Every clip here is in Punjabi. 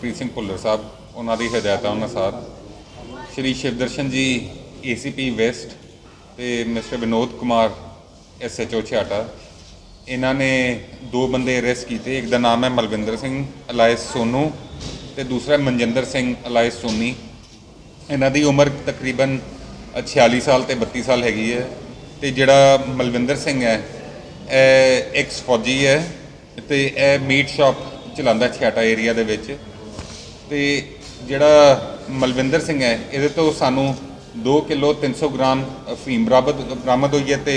ਪ੍ਰੀਤ ਸਿੰਘ ਭੁੱਲਰ ਸਾਹਿਬ, ਉਹਨਾਂ ਦੀ ਹਦਾਇਤਾਂ ਅਨੁਸਾਰ ਸ਼੍ਰੀ ਸ਼ਿਵਦਰਸ਼ਨ ਜੀ ਏਸੀਪੀ ਵੈਸਟ ਤੇ ਮਿਸਟਰ ਵਿਨੋਦ ਕੁਮਾਰ ਐਸਐਚਓ ਛਿਆਟਾ ਇਹਨਾਂ ਨੇ ਦੋ ਬੰਦੇ ਅਰੈਸਟ ਕੀਤੇ, ਇੱਕ ਦਾ ਨਾਮ ਹੈ ਮਲਵਿੰਦਰ ਸਿੰਘ, ਅਲਾਇਸ ਸੋਨੂ ਤੇ ਦੂਸਰਾ ਮਨਜਿੰਦਰ ਸਿੰਘ, ਅਲਾਇਸ ਸੋਨੀ। ਇਹਨਾਂ ਦੀ ਉਮਰ ਤਕਰੀਬਨ 46 ਸਾਲ ਤੇ 32 ਸਾਲ ਹੈਗੀ ਹੈ ਤੇ ਜਿਹੜਾ ਮਲਵਿੰਦਰ ਸਿੰਘ ਹੈ, ਇਹ ਐਕਸ ਫੌਜੀ ਹੈ ਤੇ ਇਹ ਮੀਟ ਸ਼ਾਪ ਚਲਾਉਂਦਾ ਛਿਆਟਾ ਏਰੀਆ ਦੇ ਵਿੱਚ। ਤੇ ਜਿਹੜਾ ਮਲਵਿੰਦਰ ਸਿੰਘ ਹੈ ਇਹਦੇ ਤੋਂ ਸਾਨੂੰ 2 ਕਿਲੋ 300 ਗ੍ਰਾਮ ਫੀਮ ਬਰਾਮਦ ਬਰਾਮਦ ਹੋਈ ਹੈ ਤੇ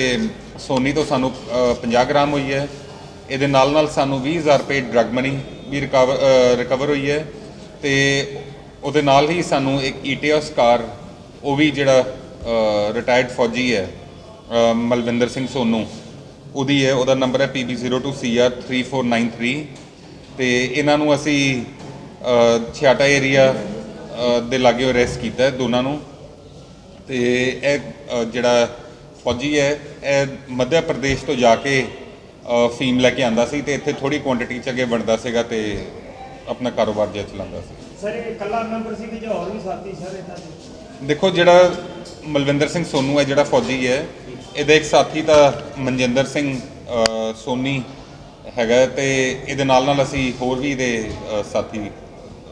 ਸੋਨੀ ਤੋਂ ਸਾਨੂੰ ਅ, 50 ਗ੍ਰਾਮ ਹੋਈ ਹੈ। ਇਹਦੇ ਨਾਲ ਨਾਲ ਸਾਨੂੰ 20000 ਰੁਪਏ ਡਰਗ ਮਨੀ ਵੀ ਰਿਕਵਰ ਰਿਕਵਰ ਹੋਈ ਹੈ ਤੇ ਉਹਦੇ ਨਾਲ ਹੀ ਸਾਨੂੰ ਇੱਕ ਈਟੀਐਸ ਕਾਰ ਉਹ ਵੀ ਜਿਹੜਾ ਰਿਟਾਇਰਡ ਫੌਜੀ ਹੈ ਮਲਵਿੰਦਰ ਸਿੰਘ ਸੋਨੂ ਉਹਦੀ ਹੈ ਉਹਦਾ ਨੰਬਰ ਹੈ PB02CR3493 ਤੇ ਇਹਨਾਂ ਨੂੰ ਅਸੀਂ ਛਿਆਟਾ ਏਰੀਆ ਦੇ ਲਾਗੇ ਅਰੈਸਟ ਕੀਤਾ ਹੈ ਦੋਨਾਂ ਨੂੰ। ਤੇ ਇਹ ਜਿਹੜਾ ਫੌਜੀ ਹੈ ਇਹ ਮੱਧ ਪ੍ਰਦੇਸ਼ ਤੋਂ ਜਾ ਕੇ ਫੀਮ ਲੈ ਕੇ ਆਂਦਾ ਸੀ ਤੇ ਇੱਥੇ ਥੋੜੀ ਕੁਆਂਟੀਟੀ ਚ ਅੱਗੇ ਬਣਦਾ ਸੀਗਾ ਤੇ ਆਪਣਾ ਕਾਰੋਬਾਰ ਜਿਹਾ ਚਲਾਉਂਦਾ ਸੀ। ਸਰ ਇਹ ਇਕੱਲਾ ਮੈਂਬਰ ਸੀ ਕਿ ਜਾਂ ਹੋਰ ਵੀ ਸਾਥੀ ਸਰ ਇਹਨਾਂ ਦੇ? ਦੇਖੋ ਜਿਹੜਾ ਮਲਵਿੰਦਰ ਸਿੰਘ ਸੋਨੂ ਹੈ ਜਿਹੜਾ ਫੌਜੀ ਹੈ ਇਹਦਾ ਇੱਕ ਸਾਥੀ ਤਾਂ ਮਨਜਿੰਦਰ ਸਿੰਘ ਸੋਨੀ ਹੈਗਾ ਤੇ ਇਹਦੇ ਨਾਲ ਨਾਲ ਅਸੀਂ ਹੋਰ ਵੀ ਇਹਦੇ ਸਾਥੀ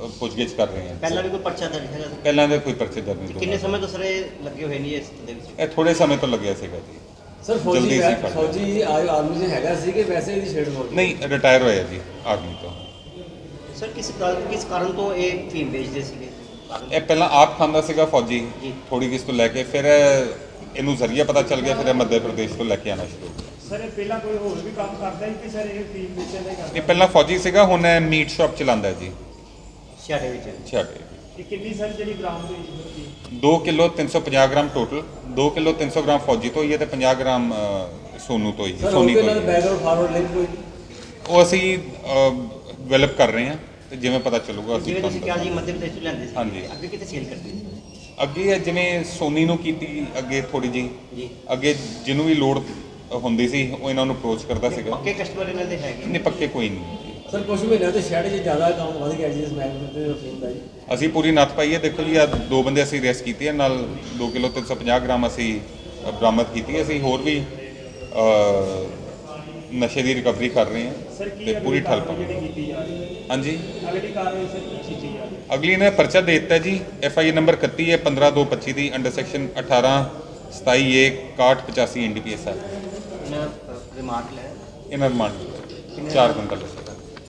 ਪੁੱਛਗਿੱਛ ਕਰ ਰਹੇ ਹਾਂ ਪਹਿਲਾਂ ਵੀ ਕੋਈ ਪਰਚਾ ਦਰਜ ਹੈਗਾ ਸੀ? ਪਹਿਲਾਂ ਦੇ ਕੋਈ ਪਰਚੇ ਦਰਜ ਨਹੀਂ ਕਿੰਨੇ ਸਮੇਂ ਤੋਂ ਸਰ ਇਹ ਲੱਗੇ ਹੋਏ ਨੇ ਇਸ ਦੇ ਵਿੱਚ ਦੇ। ਇਹ ਥੋੜੇ ਸਮੇਂ ਤੋਂ ਲੱਗਿਆ ਸੀਗਾ ਜੀ ਸਰ ਫੌਜੀ ਸੀ ਫੜ ਲਿਆ। ਫੌਜੀ ਆ- ਆਰਮੀ 'ਚ ਹੈਗਾ ਸੀ ਕਿ ਵੈਸੇ ਇਹਦੀ ਛੇੜ ਫੌਜੀ ਨਹੀਂ ਰਿਟਾਇਰ ਹੋਇਆ ਜੀ ਆਰਮੀ ਤੋਂ ਸਰ ਕਿਸ ਗੱਲ ਕਿਸ ਕਾਰਨ ਤੋਂ ਇਹ ਫੀਮ ਵੇਚਦੇ ਸੀਗੇ ਕਾਰਨ? ਇਹ ਪਹਿਲਾਂ ਆਪ ਖਾਂਦਾ ਸੀਗਾ ਫੌਜੀ ਜੀ। ਥੋੜੀ ਕਿਸ ਤੋਂ ਲੈ ਕੇ ਫਿਰ ਇਹ- ਇਹਨੂੰ ਜ਼ਰੀਆ ਪਤਾ ਚੱਲ ਗਿਆ ਫਿਰ ਇਹ ਮੱਧ ਪ੍ਰਦੇਸ਼ ਤੋਂ ਲੈ ਕੇ ਆਣਾ ਸ਼ੁਰੂ ਹੋ ਗਿਆ ਸਰ ਇਹ ਪਹਿਲਾਂ ਕੋਈ ਹੋਰ ਵੀ ਕੰਮ ਕਰਦਾ ਸੀ ਕਿ ਸਰ ਇਹ ਟੀਮ ਵਿੱਚ ਦਾ ਹੀ ਕਰਦਾ ਇਹ ਪਹਿਲਾਂ ਫੌਜੀ ਸੀਗਾ ਹੁਣ ਇਹ ਮੀਟ ਸ਼ਾਪ ਚਲਾਉਂਦਾ ਹੈ ਜੀ ਛਿਆਟੇ ਵਿੱਚ। ਛਾਟੇ ਇਹ ਕਿੰਨੀ ਸਰ ਜਿਹੜੀ ਬਰਾਮਦ ਹੋਈ ਸੀ ਸਰ ਦੀ 2 kilo 350 gram total 2 kilo 300 gram ਫੌਜੀ ਤੋਂ ਹੀ ਹੈ ਤੇ 50 ਗ੍ਰਾਮ ਅ, ਸੋਨੂ ਤੋਂ ਹੀ ਸਰ ਸੋਨੀ ਉਹਦੇ ਤੋਂ ਨਾਲ ਹੀ। ਹੈ। ਬੈਕਗ੍ਰਾਉਂਡ ਫਾਰਵਰਡ ਲਿੰਕ ਕੋਈ? ਉਹ ਅਸੀਂ ਡਿਵੈਲਪ ਕਰ ਰਹੇ ਹਾਂ ਤੇ ਜਿਵੇਂ ਪਤਾ ਚੱਲੂਗਾ ਅਸੀਂ ਜਿਵੇਂ ਤੁਸੀਂ ਤੁਹਾਨੂੰ ਕਿਹਾ ਜੀ ਮੱਧ ਪ੍ਰਦੇਸ਼ ਤੋਂ ਲੈਂਦੇ ਸੀ। ਹਾਂਜੀ। ਅੱਗੇ ਕਿਤੇ ਸੇਲ ਕਰਦੇ ਸੀ? ਅੱਗੇ ਇਹ ਜਿਵੇਂ ਸੋਨੀ ਨੂੰ ਕੀਤੀ ਅੱਗੇ ਥੋੜੀ ਜੀ ਜੀ। ਅੱਗੇ ਜਿਹਨੂੰ ਵੀ ਲੋੜ ਹੁੰਦੀ ਸੀ ਉਹ ਇਹਨਾਂ ਨੂੰ ਅਪਰੋਚ ਕਰਦਾ ਸੀਗਾ। ਪੱਕੇ ਕਸਟਮਰ ਇਹਨਾਂ ਦੇ ਹੈਗੇ? ਨਹੀਂ ਪੱਕੇ ਕੋਈ ਨਹੀਂ। ਸਰ ਕੁਝ ਮਹੀਨਿਆਂ ਤੋਂ ਸ਼ਹਿਰ 'ਚ ਜ਼ਿਆਦਾ ਕੰਮ ਵਧ ਗਿਆ ਜੀ ਇਸ ਫੀਮ ਦਾ ਜੀ। ਅਸੀਂ ਪੂਰੀ ਨੱਥ ਪਾਈ ਹੈ। ਦੇਖੋ ਜੀ ਆ ਦੋ ਬੰਦੇ ਅਸੀਂ ਅਰੈਸਟ ਕੀਤੇ ਆ। ਨਾਲ 2 ਕਿਲੋ 350 ਗ੍ਰਾਮ ਅਸੀਂ ਅ, ਬਰਾਮਦ ਕੀਤੀ ਹੈ। ਅਸੀਂ ਹੋਰ ਵੀ ਅ, ਨਸ਼ੇ ਦੀ ਰਿਕਵਰੀ ਕਰ ਰਹੇ ਹਾਂ ਤੇ ਪੂਰੀ ਠੱਲ ਕਾਰਵਾਈ ਪਾਵਾਂਗੇ ਜਿਹੜੀ ਕੀਤੀ ਜਾ ਰਹੀ ਹੈ? ਹਾਂਜੀ। ਅਗਲੀ ਕਾਰਵਾਈ ਸਰ ਕੀ ਕੀਤੀ ਜਾ ਰਹੀ ਹੈ? ਅਗਲੀ ਨੇ ਪਰਚਾ ਦੇ ਦਿੱਤਾ ਜੀ। ਐਫ ਆਈ ਨੰਬਰ 31 ਹੈ 15225 ਦੀ ਅੰਡਰ ਸੈਕਸ਼ਨ 18 27 ਏ 6185 ਐਨਡੀਪੀਐਸ ਹੈ ਇਹਨਾਂ ਰਿਮਾਰਕ ਲੈ ਇਹਨਾਂ ਰਿਮਾਂਡ। 4 ਕੁਇੰਟਲ।